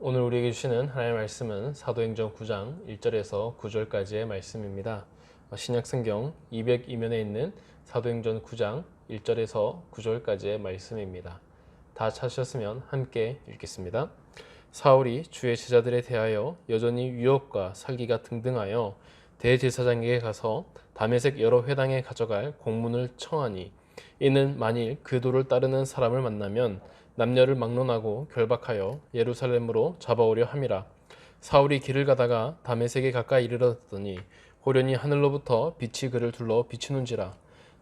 오늘 우리에게 주시는 하나님의 말씀은 사도행전 9장 1절에서 9절까지의 말씀입니다. 어, 신약 성경 202면에 있는 사도행전 9장 1절에서 9절까지의 말씀입니다. 다 찾으셨으면 함께 읽겠습니다. 사울이 주의 제자들에 대하여 여전히 위협과 살기가 등등하여 대제사장에게 가서 담에색 여러 회당에 가져갈 공문을 청하니 이는 만일 그 도를 따르는 사람을 만나면 남녀를 막론하고 결박하여 예루살렘으로 잡아오려 함이라. 사울이 길을 가다가 담에색에 가까이 이르렀더니 호련히 하늘로부터 빛이 그를 둘러 비추는지라.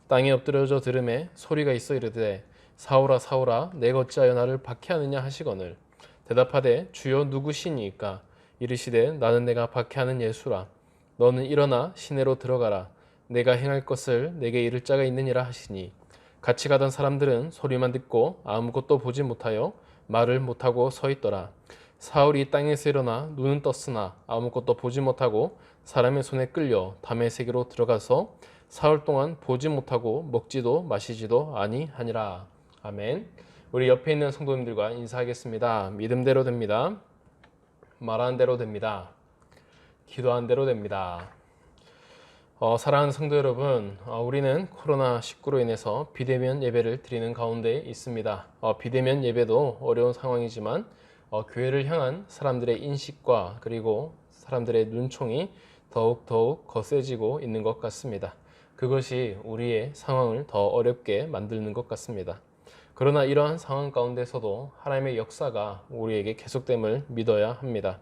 땅에 엎드려져 들음에 소리가 있어 이르되 사울아 사울아 내가 어찌하여 나를 박해하느냐 하시거늘. 대답하되 주여 누구시니까? 이르시되 나는 내가 박해하는 예수라. 너는 일어나 시내로 들어가라. 내가 행할 것을 내게 이를 자가 있느니라 하시니 같이 가던 사람들은 소리만 듣고 아무것도 보지 못하여 말을 못하고 서 있더라. 사울이 땅에서 일어나 눈은 떴으나 아무것도 보지 못하고 사람의 손에 끌려 담의 세계로 들어가서 사흘 동안 보지 못하고 먹지도 마시지도 아니하니라. 아멘. 우리 옆에 있는 성도님들과 인사하겠습니다. 믿음대로 됩니다. 말하는 대로 됩니다. 기도한 대로 됩니다. 어, 사랑하는 성도 여러분, 어, 우리는 코로나19로 인해서 비대면 예배를 드리는 가운데 있습니다. 어, 비대면 예배도 어려운 상황이지만 어, 교회를 향한 사람들의 인식과 그리고 사람들의 눈총이 더욱 더욱 거세지고 있는 것 같습니다. 그것이 우리의 상황을 더 어렵게 만드는 것 같습니다. 그러나 이러한 상황 가운데서도 하나님의 역사가 우리에게 계속됨을 믿어야 합니다.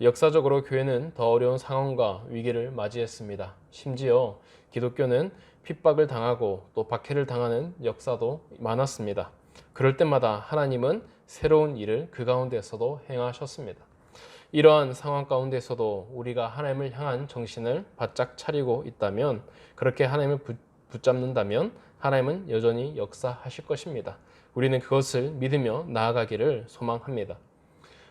역사적으로 교회는 더 어려운 상황과 위기를 맞이했습니다. 심지어 기독교는 핍박을 당하고 또 박해를 당하는 역사도 많았습니다. 그럴 때마다 하나님은 새로운 일을 그 가운데서도 행하셨습니다. 이러한 상황 가운데서도 우리가 하나님을 향한 정신을 바짝 차리고 있다면 그렇게 하나님을 붙잡는다면 하나님은 여전히 역사하실 것입니다. 우리는 그것을 믿으며 나아가기를 소망합니다.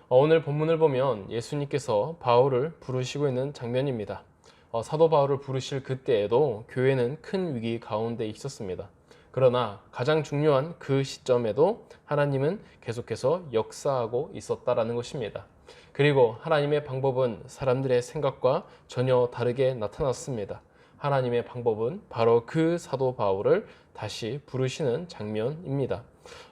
어, 오늘 본문을 보면 예수님께서 바울을 부르시고 있는 장면입니다. 어, 사도 바울을 부르실 그때에도 교회는 큰 위기 가운데 있었습니다. 그러나 가장 중요한 그 시점에도 하나님은 계속해서 역사하고 있었다라는 것입니다. 그리고 하나님의 방법은 사람들의 생각과 전혀 다르게 나타났습니다. 하나님의 방법은 바로 그 사도 바울을 다시 부르시는 장면입니다.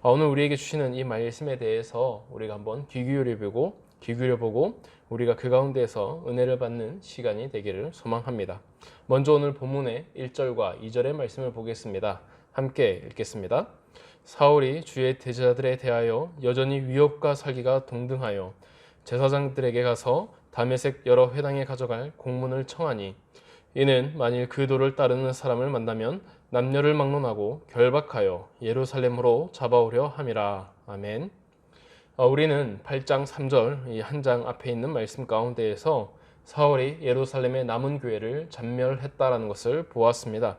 아, 오늘 우리에게 주시는 이 말씀에 대해서 우리가 한번 귀 기울여 보고 귀 기울여 보고 우리가 그 가운데서 은혜를 받는 시간이 되기를 소망합니다. 먼저 오늘 본문의 1절과 2절의 말씀을 보겠습니다. 함께 읽겠습니다. 사울이 주의 대제자들에 대하여 여전히 위협과 살기가 동등하여 제사장들에게 가서 담에색 여러 회당에 가져갈 공문을 청하니 이는 만일 그 도를 따르는 사람을 만나면 남녀를 막론하고 결박하여 예루살렘으로 잡아오려 함이라. 아멘. 어, 우리는 8장 3절 이 한 장 앞에 있는 말씀 가운데에서 사울이 예루살렘의 남은 교회를 잔멸했다라는 것을 보았습니다.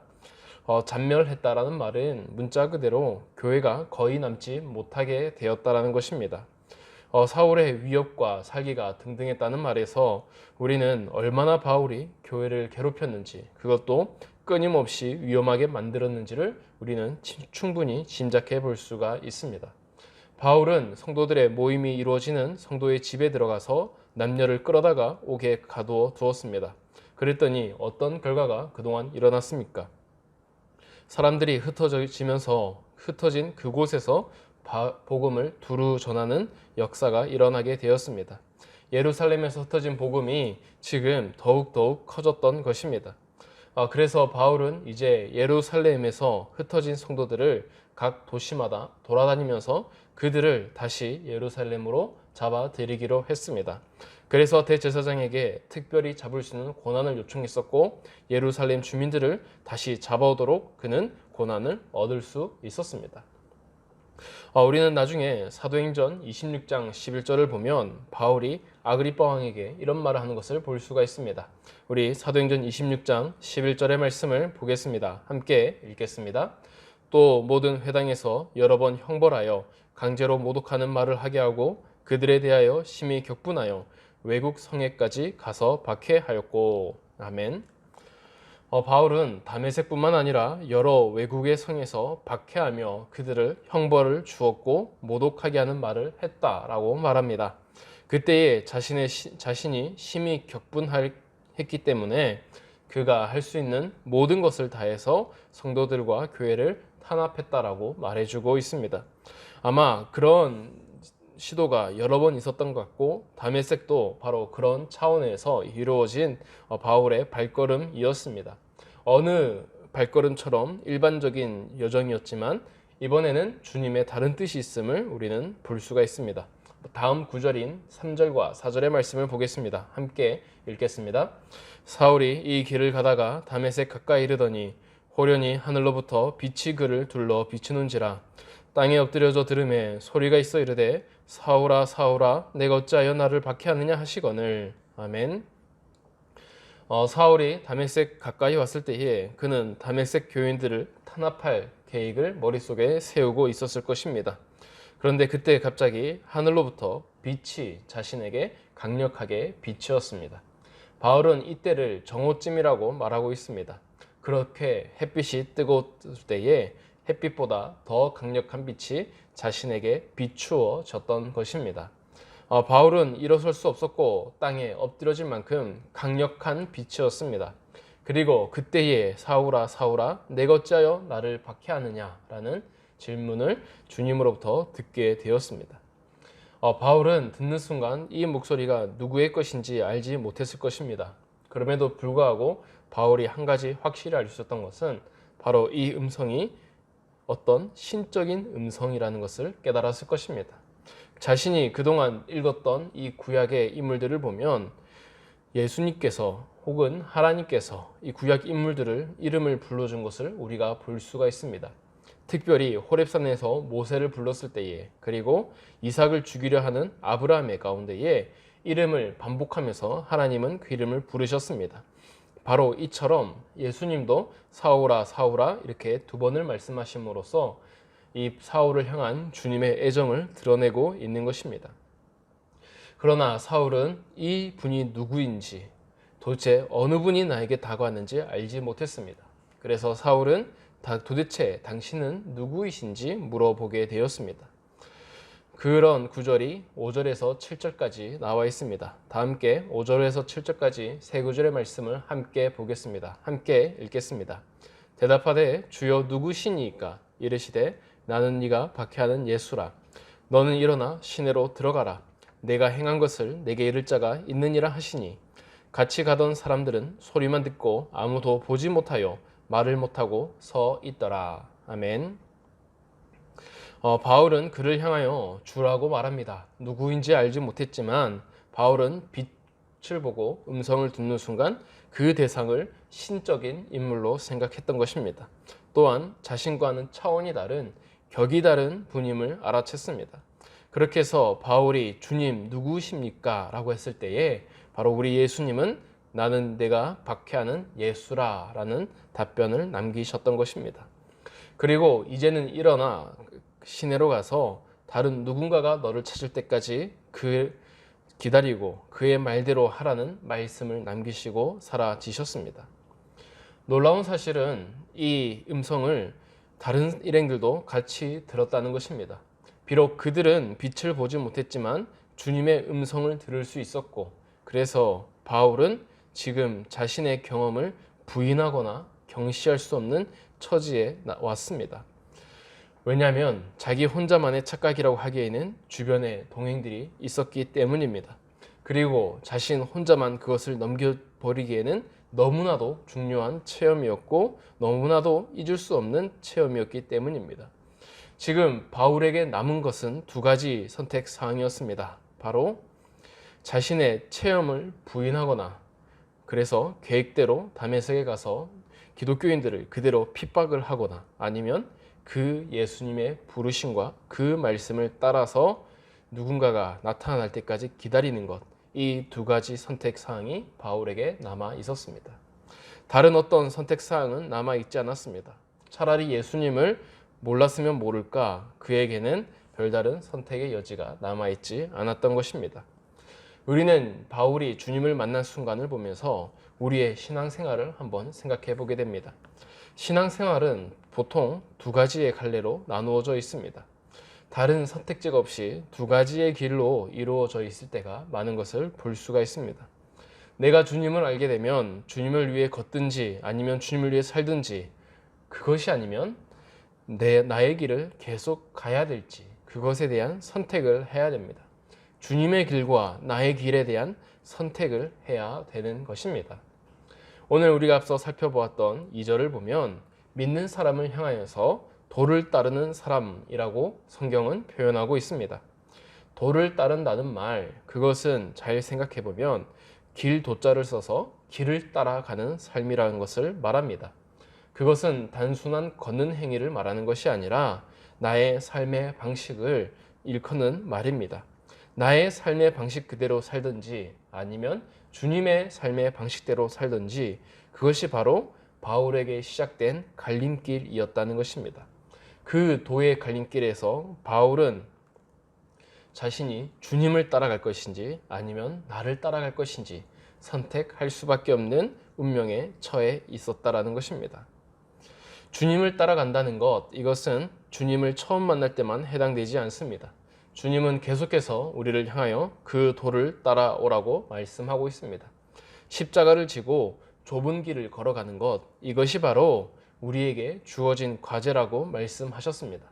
어, 잔멸했다라는 말은 문자 그대로 교회가 거의 남지 못하게 되었다라는 것입니다. 어, 사울의 위협과 살기가 등등했다는 말에서 우리는 얼마나 바울이 교회를 괴롭혔는지 그것도 끊임없이 위험하게 만들었는지를 우리는 충분히 짐작해 볼 수가 있습니다. 바울은 성도들의 모임이 이루어지는 성도의 집에 들어가서 남녀를 끌어다가 옥에 가두어 두었습니다. 그랬더니 어떤 결과가 그동안 일어났습니까? 사람들이 흩어지면서 흩어진 그곳에서 복음을 두루 전하는 역사가 일어나게 되었습니다. 예루살렘에서 흩어진 복음이 지금 더욱더욱 커졌던 것입니다. 어, 그래서 바울은 이제 예루살렘에서 흩어진 성도들을 각 도시마다 돌아다니면서 그들을 다시 예루살렘으로 잡아들이기로 했습니다. 그래서 대제사장에게 특별히 잡을 수 있는 권한을 요청했었고 예루살렘 주민들을 다시 잡아오도록 그는 권한을 얻을 수 있었습니다. 어, 우리는 나중에 사도행전 26장 11절을 보면 바울이 아그리빠 왕에게 이런 말을 하는 것을 볼 수가 있습니다. 우리 사도행전 26장 11절의 말씀을 보겠습니다. 함께 읽겠습니다. 또 모든 회당에서 여러 번 형벌하여 강제로 모독하는 말을 하게 하고 그들에 대하여 심히 격분하여 외국 성에까지 가서 박해하였고 아멘. 어, 바울은 다메섹뿐만 아니라 여러 외국의 성에서 박해하며 그들을 형벌을 주었고 모독하게 하는 말을 했다라고 말합니다. 그때에 자신의 시- 자신이 심히 격분했기 때문에 그가 할 수 있는 모든 것을 다해서 성도들과 교회를 탄압했다라고 말해주고 있습니다. 아마 그런 시도가 여러 번 있었던 것 같고 다메섹도 바로 그런 차원에서 이루어진 어, 바울의 발걸음이었습니다. 어느 발걸음처럼 일반적인 여정이었지만 이번에는 주님의 다른 뜻이 있음을 우리는 볼 수가 있습니다. 다음 구절인 3절과 4절의 말씀을 보겠습니다. 함께 읽겠습니다. 사울이 이 길을 가다가 다메섹 가까이 이르더니 호련히 하늘로부터 빛이 그를 둘러 비추는지라 땅에 엎드려져 들음에 소리가 있어 이르되 사울아 사울아 내가 어찌하여 나를 박해하느냐 하시거늘 아멘. 어, 사울이 다메섹 가까이 왔을 때에 그는 다메섹 교인들을 탄압할 계획을 머릿속에 세우고 있었을 것입니다. 그런데 그때 갑자기 하늘로부터 빛이 자신에게 강력하게 비치었습니다. 바울은 이때를 정오쯤이라고 말하고 있습니다. 그렇게 햇빛이 뜨거울 때에 햇빛보다 더 강력한 빛이 자신에게 비추어졌던 것입니다. 어, 바울은 일어설 수 없었고 땅에 엎드려질 만큼 강력한 빛이었습니다. 그리고 그때에 사울아 사울아 내가 어찌하여 나를 박해하느냐라는 질문을 주님으로부터 듣게 되었습니다. 어, 바울은 듣는 순간 이 목소리가 누구의 것인지 알지 못했을 것입니다. 그럼에도 불구하고 바울이 한 가지 확실히 알 수 있었던 것은 바로 이 음성이 어떤 신적인 음성이라는 것을 깨달았을 것입니다. 자신이 그동안 읽었던 이 구약의 인물들을 보면 예수님께서 혹은 하나님께서 이 구약 인물들을 이름을 불러준 것을 우리가 볼 수가 있습니다. 특별히 호렙산에서 모세를 불렀을 때에 그리고 이삭을 죽이려 하는 아브라함의 가운데에 이름을 반복하면서 하나님은 그 이름을 부르셨습니다. 바로 이처럼 예수님도 사울아 사울아 이렇게 두 번을 말씀하심으로써 이 사울을 향한 주님의 애정을 드러내고 있는 것입니다. 그러나 사울은 이 분이 누구인지 도대체 어느 분이 나에게 다가왔는지 알지 못했습니다. 그래서 사울은 도대체 당신은 누구이신지 물어보게 되었습니다. 그런 구절이 5절에서 7절까지 나와 있습니다. 다 함께 5절에서 7절까지 세 구절의 말씀을 함께 보겠습니다. 함께 읽겠습니다. 대답하되 주여 누구시니까 이르시되 나는 네가 박해하는 예수라 너는 일어나 시내로 들어가라 내가 행한 것을 내게 이를 자가 있느니라 하시니 같이 가던 사람들은 소리만 듣고 아무도 보지 못하여 말을 못하고 서 있더라 아멘. 어, 바울은 그를 향하여 주라고 말합니다. 누구인지 알지 못했지만 바울은 빛을 보고 음성을 듣는 순간 그 대상을 신적인 인물로 생각했던 것입니다. 또한 자신과는 차원이 다른 격이 다른 분임을 알아챘습니다. 그렇게 해서 바울이 주님 누구십니까? 라고 했을 때에 바로 우리 예수님은 나는 내가 박해하는 예수라 라는 답변을 남기셨던 것입니다. 그리고 이제는 일어나 시내로 가서 다른 누군가가 너를 찾을 때까지 그 기다리고 그의 말대로 하라는 말씀을 남기시고 사라지셨습니다. 놀라운 사실은 이 음성을 다른 일행들도 같이 들었다는 것입니다. 비록 그들은 빛을 보지 못했지만 주님의 음성을 들을 수 있었고 그래서 바울은 지금 자신의 경험을 부인하거나 경시할 수 없는 처지에 왔습니다. 왜냐하면 자기 혼자만의 착각이라고 하기에는 주변에 동행들이 있었기 때문입니다. 그리고 자신 혼자만 그것을 넘겨버리기에는 너무나도 중요한 체험이었고 너무나도 잊을 수 없는 체험이었기 때문입니다. 지금 바울에게 남은 것은 두 가지 선택 사항이었습니다. 바로 자신의 체험을 부인하거나 그래서 계획대로 다메섹에 가서 기독교인들을 그대로 핍박을 하거나 아니면 그 예수님의 부르심과 그 말씀을 따라서 누군가가 나타날 때까지 기다리는 것. 이 두 가지 선택 사항이 바울에게 남아 있었습니다. 다른 어떤 선택 사항은 남아 있지 않았습니다. 차라리 예수님을 몰랐으면 모를까 그에게는 별다른 선택의 여지가 남아 있지 않았던 것입니다. 우리는 바울이 주님을 만난 순간을 보면서 우리의 신앙생활을 한번 생각해 보게 됩니다. 신앙생활은 보통 두 가지의 갈래로 나누어져 있습니다. 다른 선택지가 없이 두 가지의 길로 이루어져 있을 때가 많은 것을 볼 수가 있습니다. 내가 주님을 알게 되면 주님을 위해 걷든지 아니면 주님을 위해 살든지 그것이 아니면 내 나의 길을 계속 가야 될지 그것에 대한 선택을 해야 됩니다. 주님의 길과 나의 길에 대한 선택을 해야 되는 것입니다. 오늘 우리가 앞서 살펴보았던 2절을 보면 믿는 사람을 향하여서 도를 따르는 사람이라고 성경은 표현하고 있습니다. 도를 따른다는 말, 그것은 잘 생각해 보면 길 도자를 써서 길을 따라가는 삶이라는 것을 말합니다. 그것은 단순한 걷는 행위를 말하는 것이 아니라 나의 삶의 방식을 일컫는 말입니다. 나의 삶의 방식 그대로 살든지 아니면 주님의 삶의 방식대로 살든지 그것이 바로 바울에게 시작된 갈림길이었다는 것입니다. 그 도의 갈림길에서 바울은 자신이 주님을 따라갈 것인지 아니면 나를 따라갈 것인지 선택할 수밖에 없는 운명에 처해 있었다라는 것입니다. 주님을 따라간다는 것, 이것은 주님을 처음 만날 때만 해당되지 않습니다. 주님은 계속해서 우리를 향하여 그 도를 따라오라고 말씀하고 있습니다. 십자가를 지고 좁은 길을 걸어가는 것, 이것이 바로 우리에게 주어진 과제라고 말씀하셨습니다.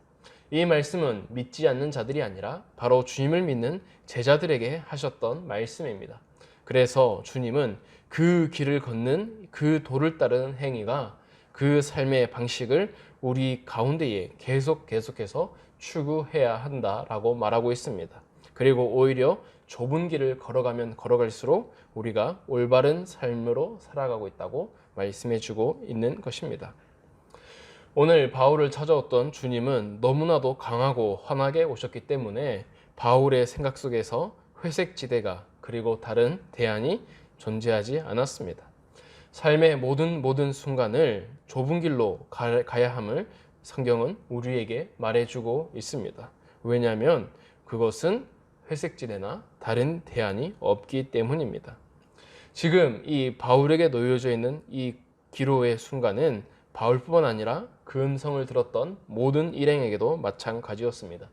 이 말씀은 믿지 않는 자들이 아니라 바로 주님을 믿는 제자들에게 하셨던 말씀입니다. 그래서 주님은 그 길을 걷는 그 도를 따르는 행위가 그 삶의 방식을 우리 가운데에 계속 계속해서 추구해야 한다라고 말하고 있습니다. 그리고 오히려 좁은 길을 걸어가면 걸어갈수록 우리가 올바른 삶으로 살아가고 있다고 말씀해 주고 있는 것입니다. 오늘 바울을 찾아왔던 주님은 너무나도 강하고 환하게 오셨기 때문에 바울의 생각 속에서 회색 지대가 그리고 다른 대안이 존재하지 않았습니다. 삶의 모든 모든 순간을 좁은 길로 가야 함을 성경은 우리에게 말해주고 있습니다. 왜냐하면 그것은 회색 지대나 다른 대안이 없기 때문입니다. 지금 이 바울에게 놓여져 있는 이 기로의 순간은 바울뿐만 아니라 그 음성을 들었던 모든 일행에게도 마찬가지였습니다.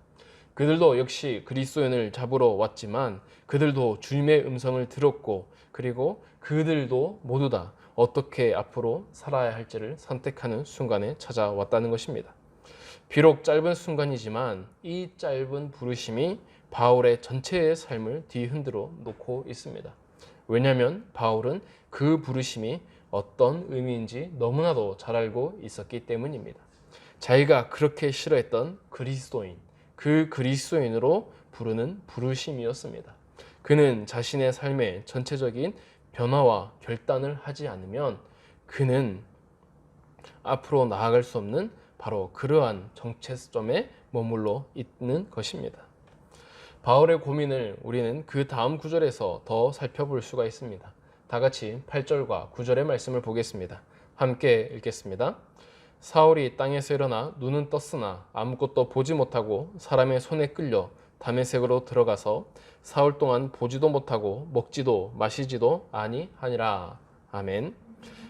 그들도 역시 그리스도인을 잡으러 왔지만 그들도 주님의 음성을 들었고 그리고 그들도 모두 다 어떻게 앞으로 살아야 할지를 선택하는 순간에 찾아왔다는 것입니다. 비록 짧은 순간이지만 이 짧은 부르심이 바울의 전체의 삶을 뒤흔들어 놓고 있습니다. 왜냐하면 바울은 그 부르심이 어떤 의미인지 너무나도 잘 알고 있었기 때문입니다. 자기가 그렇게 싫어했던 그리스도인, 그 그리스도인으로 부르는 부르심이었습니다. 그는 자신의 삶의 전체적인 변화와 결단을 하지 않으면 그는 앞으로 나아갈 수 없는 바로 그러한 정체점에 머물러 있는 것입니다. 바울의 고민을 우리는 그 다음 구절에서 더 살펴볼 수가 있습니다. 다 같이 8절과 9절의 말씀을 보겠습니다. 함께 읽겠습니다. 사울이 땅에서 일어나 눈은 떴으나 아무것도 보지 못하고 사람의 손에 끌려 담에색으로 들어가서 사흘 동안 보지도 못하고 먹지도 마시지도 아니하니라. 아멘.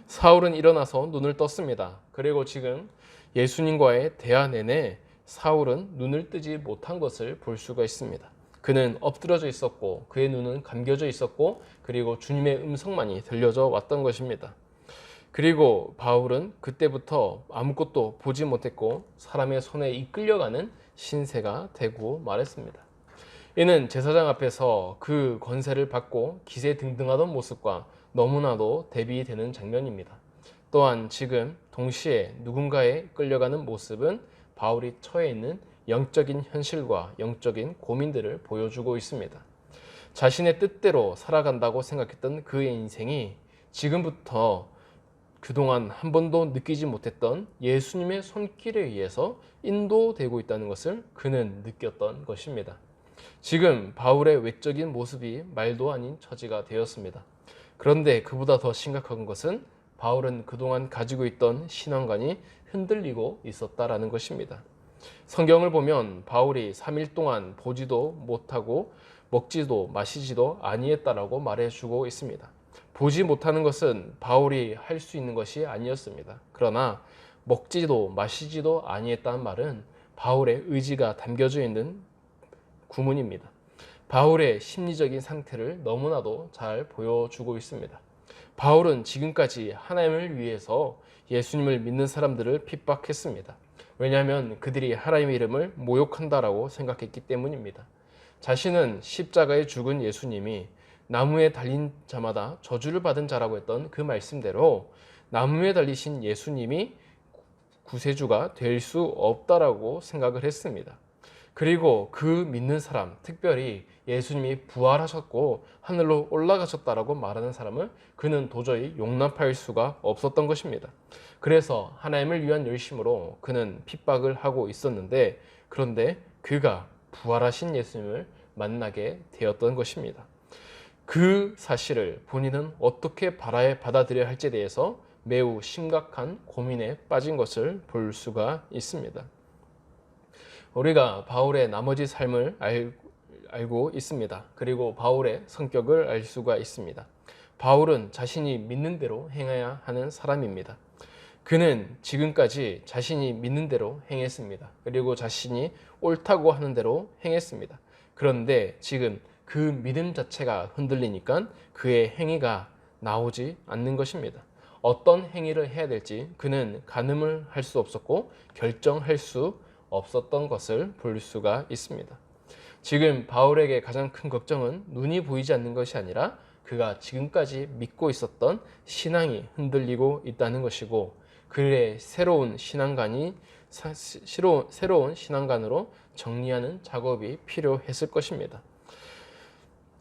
사울은 일어나서 눈을 떴습니다. 그리고 지금 예수님과의 대화 내내 사울은 눈을 뜨지 못한 것을 볼 수가 있습니다. 그는 엎드려져 있었고 그의 눈은 감겨져 있었고 그리고 주님의 음성만이 들려져 왔던 것입니다. 그리고 바울은 그때부터 아무것도 보지 못했고 사람의 손에 이끌려가는 신세가 되고 말했습니다. 이는 제사장 앞에서 그 권세를 받고 기세 등등하던 모습과 너무나도 대비되는 장면입니다. 또한 지금 동시에 누군가에 끌려가는 모습은 바울이 처해 있는 영적인 현실과 영적인 고민들을 보여주고 있습니다. 자신의 뜻대로 살아간다고 생각했던 그의 인생이 지금부터 그동안 한 번도 느끼지 못했던 예수님의 손길에 의해서 인도되고 있다는 것을 그는 느꼈던 것입니다. 지금 바울의 외적인 모습이 말도 아닌 처지가 되었습니다. 그런데 그보다 더 심각한 것은 바울은 그동안 가지고 있던 신앙관이 흔들리고 있었다라는 것입니다. 성경을 보면 바울이 3일 동안 보지도 못하고 먹지도 마시지도 아니했다라고 말해주고 있습니다. 보지 못하는 것은 바울이 할 수 있는 것이 아니었습니다. 그러나 먹지도 마시지도 아니했다는 말은 바울의 의지가 담겨져 있는 구문입니다. 바울의 심리적인 상태를 너무나도 잘 보여주고 있습니다. 바울은 지금까지 하나님을 위해서 예수님을 믿는 사람들을 핍박했습니다. 왜냐하면 그들이 하나님의 이름을 모욕한다라고 생각했기 때문입니다. 자신은 십자가에 죽은 예수님이 나무에 달린 자마다 저주를 받은 자라고 했던 그 말씀대로 나무에 달리신 예수님이 구세주가 될 수 없다라고 생각을 했습니다. 그리고 그 믿는 사람, 특별히 예수님이 부활하셨고 하늘로 올라가셨다라고 말하는 사람을 그는 도저히 용납할 수가 없었던 것입니다. 그래서 하나님을 위한 열심으로 그는 핍박을 하고 있었는데 그런데 그가 부활하신 예수님을 만나게 되었던 것입니다. 그 사실을 본인은 어떻게 받아들여야 할지에 대해서 매우 심각한 고민에 빠진 것을 볼 수가 있습니다. 우리가 바울의 나머지 삶을 알, 알고 있습니다. 그리고 바울의 성격을 알 수가 있습니다. 바울은 자신이 믿는 대로 행해야 하는 사람입니다. 그는 지금까지 자신이 믿는 대로 행했습니다. 그리고 자신이 옳다고 하는 대로 행했습니다. 그런데 지금 그 믿음 자체가 흔들리니까 그의 행위가 나오지 않는 것입니다. 어떤 행위를 해야 될지 그는 가늠을 할 수 없었고 결정할 수 없었던 것을 볼 수가 있습니다. 지금 바울에게 가장 큰 걱정은 눈이 보이지 않는 것이 아니라 그가 지금까지 믿고 있었던 신앙이 흔들리고 있다는 것이고 그의 새로운 신앙관이 새로운 신앙관으로 정리하는 작업이 필요했을 것입니다.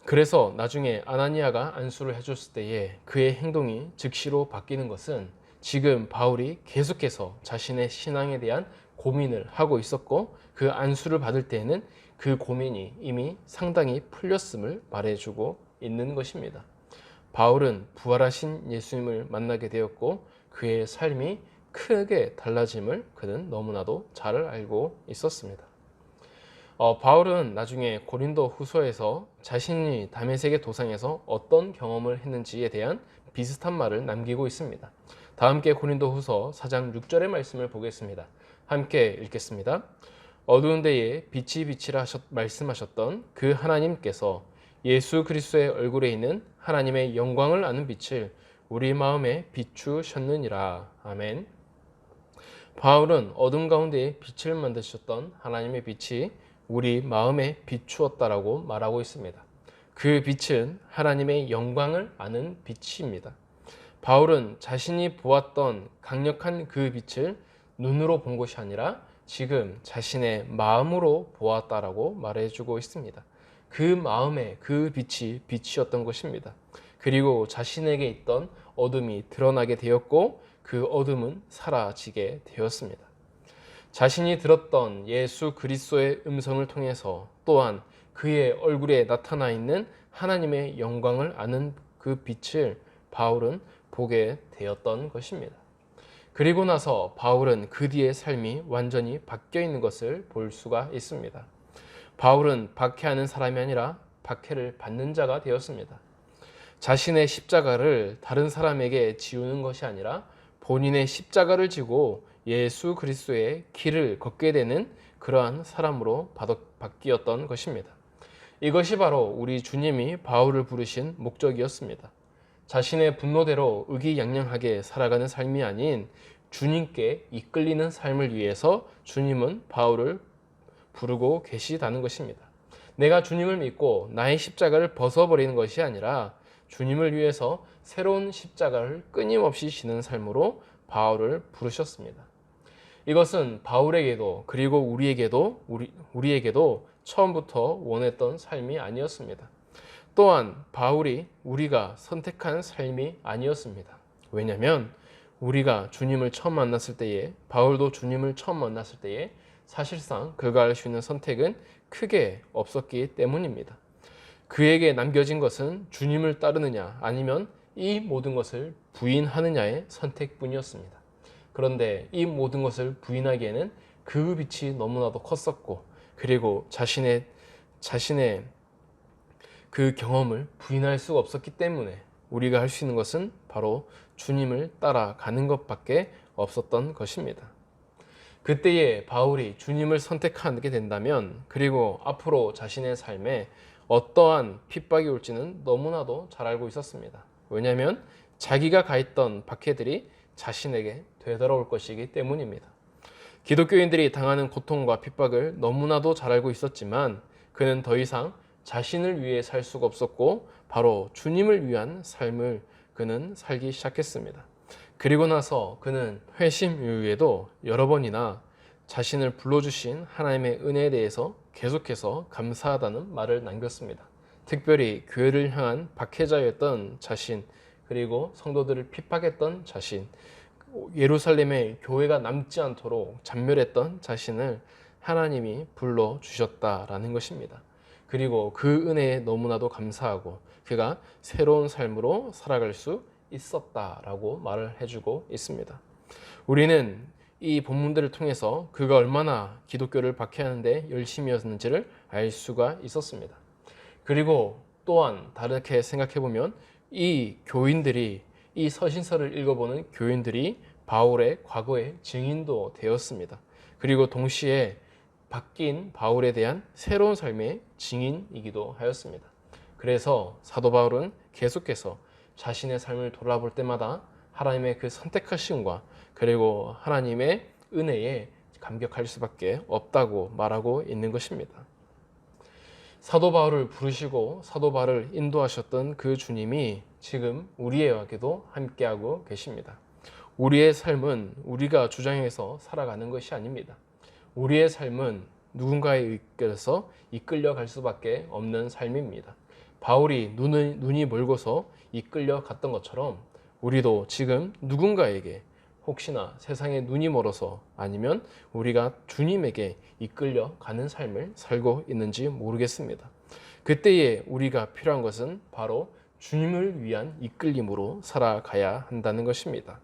그래서 나중에 아나니아가 안수를 해줬을 때에 그의 행동이 즉시로 바뀌는 것은 지금 바울이 계속해서 자신의 신앙에 대한 고민을 하고 있었고 그 안수를 받을 때에는 그 고민이 이미 상당히 풀렸음을 말해주고 있는 것입니다. 바울은 부활하신 예수님을 만나게 되었고 그의 삶이 크게 달라짐을 그는 너무나도 잘 알고 있었습니다. 어, 바울은 나중에 고린도 후서에서 자신이 다메섹의 도상에서 어떤 경험을 했는지에 대한 비슷한 말을 남기고 있습니다. 다 함께 고린도 후서 4장 6절의 말씀을 보겠습니다. 함께 읽겠습니다. 어두운 데에 빛이 빛이라 하셨, 말씀하셨던 그 하나님께서 예수 그리스도의 얼굴에 있는 하나님의 영광을 아는 빛을 우리 마음에 비추셨느니라. 아멘. 바울은 어둠 가운데 빛을 만드셨던 하나님의 빛이 우리 마음에 비추었다라고 말하고 있습니다. 그 빛은 하나님의 영광을 아는 빛입니다. 바울은 자신이 보았던 강력한 그 빛을 눈으로 본 것이 아니라 지금 자신의 마음으로 보았다라고 말해주고 있습니다. 그 마음에 그 빛이 빛이었던 것입니다. 그리고 자신에게 있던 어둠이 드러나게 되었고 그 어둠은 사라지게 되었습니다. 자신이 들었던 예수 그리스도의 음성을 통해서 또한 그의 얼굴에 나타나 있는 하나님의 영광을 아는 그 빛을 바울은 보게 되었던 것입니다. 그리고 나서 바울은 그 뒤의 삶이 완전히 바뀌어 있는 것을 볼 수가 있습니다. 바울은 박해하는 사람이 아니라 박해를 받는 자가 되었습니다. 자신의 십자가를 다른 사람에게 지우는 것이 아니라 본인의 십자가를 지고 예수 그리스도의 길을 걷게 되는 그러한 사람으로 바뀌었던 것입니다. 이것이 바로 우리 주님이 바울을 부르신 목적이었습니다. 자신의 분노대로 의기양양하게 살아가는 삶이 아닌 주님께 이끌리는 삶을 위해서 주님은 바울을 부르고 계시다는 것입니다. 내가 주님을 믿고 나의 십자가를 벗어버리는 것이 아니라 주님을 위해서 새로운 십자가를 끊임없이 지는 삶으로 바울을 부르셨습니다. 이것은 바울에게도 그리고 우리에게도 우리, 우리에게도 처음부터 원했던 삶이 아니었습니다. 또한 바울이 우리가 선택한 삶이 아니었습니다. 왜냐하면 우리가 주님을 처음 만났을 때에 바울도 주님을 처음 만났을 때에 사실상 그가 할 수 있는 선택은 크게 없었기 때문입니다. 그에게 남겨진 것은 주님을 따르느냐 아니면 이 모든 것을 부인하느냐의 선택뿐이었습니다. 그런데 이 모든 것을 부인하기에는 그 빛이 너무나도 컸었고 그리고 자신의 자신의 그 경험을 부인할 수가 없었기 때문에 우리가 할 수 있는 것은 바로 주님을 따라가는 것밖에 없었던 것입니다. 그때에 바울이 주님을 선택하게 된다면 그리고 앞으로 자신의 삶에 어떠한 핍박이 올지는 너무나도 잘 알고 있었습니다. 왜냐하면 자기가 가했던 박해들이 자신에게 되돌아올 것이기 때문입니다. 기독교인들이 당하는 고통과 핍박을 너무나도 잘 알고 있었지만 그는 더 이상 자신을 위해 살 수가 없었고 바로 주님을 위한 삶을 그는 살기 시작했습니다. 그리고 나서 그는 회심 이후에도 여러 번이나 자신을 불러주신 하나님의 은혜에 대해서 계속해서 감사하다는 말을 남겼습니다. 특별히 교회를 향한 박해자였던 자신, 그리고 성도들을 핍박했던 자신, 예루살렘에 교회가 남지 않도록 잔멸했던 자신을 하나님이 불러 주셨다라는 것입니다. 그리고 그 은혜에 너무나도 감사하고 그가 새로운 삶으로 살아갈 수 있었다라고 말을 해주고 있습니다. 우리는 이 본문들을 통해서 그가 얼마나 기독교를 박해하는데 열심이었는지를 알 수가 있었습니다. 그리고 또한 다르게 생각해 보면 이 교인들이 이 서신서를 읽어보는 교인들이 바울의 과거의 증인도 되었습니다. 그리고 동시에 바뀐 바울에 대한 새로운 삶의 증인이기도 하였습니다. 그래서 사도 바울은 계속해서 자신의 삶을 돌아볼 때마다 하나님의 그 선택하심과 그리고 하나님의 은혜에 감격할 수밖에 없다고 말하고 있는 것입니다. 사도 바울을 부르시고 사도 바울을 인도하셨던 그 주님이 지금 우리에게도 함께하고 계십니다. 우리의 삶은 우리가 주장해서 살아가는 것이 아닙니다. 우리의 삶은 누군가에 이끌어서 이끌려 갈 수밖에 없는 삶입니다. 바울이 눈을, 눈이 멀고서 이끌려 갔던 것처럼 우리도 지금 누군가에게 혹시나 세상에 눈이 멀어서 아니면 우리가 주님에게 이끌려 가는 삶을 살고 있는지 모르겠습니다. 그때에 우리가 필요한 것은 바로 주님을 위한 이끌림으로 살아가야 한다는 것입니다.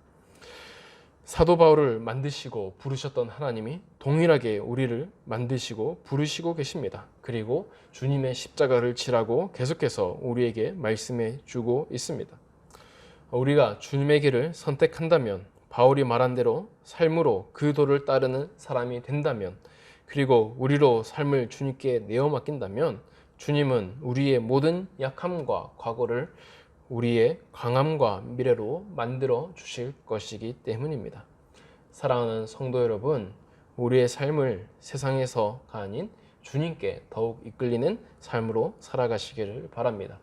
사도 바울을 만드시고 부르셨던 하나님이 동일하게 우리를 만드시고 부르시고 계십니다. 그리고 주님의 십자가를 지라고 계속해서 우리에게 말씀해 주고 있습니다. 우리가 주님의 길을 선택한다면 바울이 말한 대로 삶으로 그 도를 따르는 사람이 된다면 그리고 우리로 삶을 주님께 내어 맡긴다면 주님은 우리의 모든 약함과 과거를 우리의 강함과 미래로 만들어 주실 것이기 때문입니다. 사랑하는 성도 여러분, 우리의 삶을 세상에서가 아닌 주님께 더욱 이끌리는 삶으로 살아가시기를 바랍니다.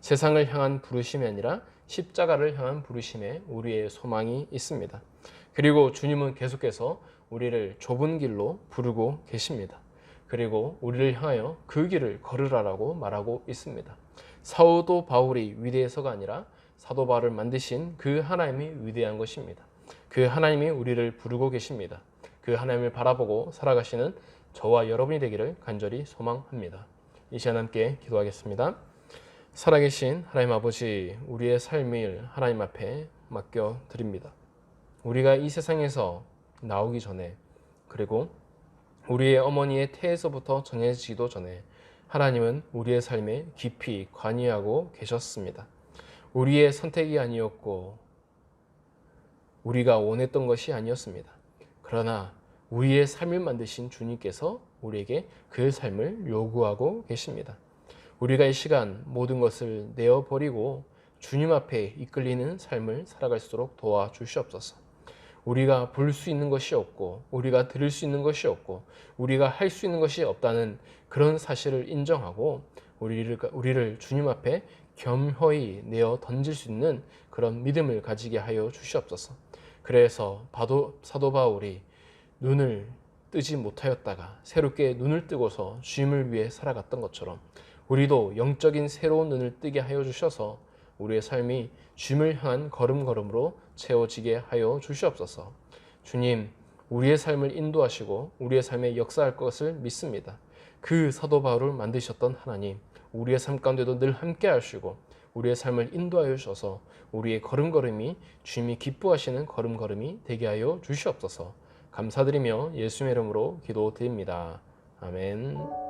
세상을 향한 부르심이 아니라 십자가를 향한 부르심에 우리의 소망이 있습니다. 그리고 주님은 계속해서 우리를 좁은 길로 부르고 계십니다. 그리고 우리를 향하여 그 길을 걸으라라고 말하고 있습니다. 사도 바울이 위대해서가 아니라 사도 바울을 만드신 그 하나님이 위대한 것입니다. 그 하나님이 우리를 부르고 계십니다. 그 하나님을 바라보고 살아가시는 저와 여러분이 되기를 간절히 소망합니다. 이 시간 함께 기도하겠습니다. 살아계신 하나님 아버지, 우리의 삶을 하나님 앞에 맡겨 드립니다. 우리가 이 세상에서 나오기 전에 그리고 우리의 어머니의 태에서부터 정해지기도 전에 하나님은 우리의 삶에 깊이 관여하고 계셨습니다. 우리의 선택이 아니었고 우리가 원했던 것이 아니었습니다. 그러나 우리의 삶을 만드신 주님께서 우리에게 그 삶을 요구하고 계십니다. 우리가 이 시간 모든 것을 내어버리고 주님 앞에 이끌리는 삶을 살아갈수록 도와주시옵소서. 우리가 볼 수 있는 것이 없고, 우리가 들을 수 있는 것이 없고, 우리가 할 수 있는 것이 없다는 그런 사실을 인정하고, 우리를, 우리를 주님 앞에 겸허히 내어 던질 수 있는 그런 믿음을 가지게 하여 주시옵소서. 그래서 바도, 사도 바울이 눈을 뜨지 못하였다가 새롭게 눈을 뜨고서 주님을 위해 살아갔던 것처럼 우리도 영적인 새로운 눈을 뜨게 하여 주셔서 우리의 삶이 주님을 향한 걸음걸음으로 채워지게 하여 주시옵소서. 주님, 우리의 삶을 인도하시고 우리의 삶에 역사할 것을 믿습니다. 그 사도 바울을 만드셨던 하나님, 우리의 삶 가운데도 늘 함께 하시고 우리의 삶을 인도하여 주셔서 우리의 걸음걸음이 주님이 기뻐하시는 걸음걸음이 되게 하여 주시옵소서. 감사드리며 예수의 이름으로 기도드립니다. 아멘.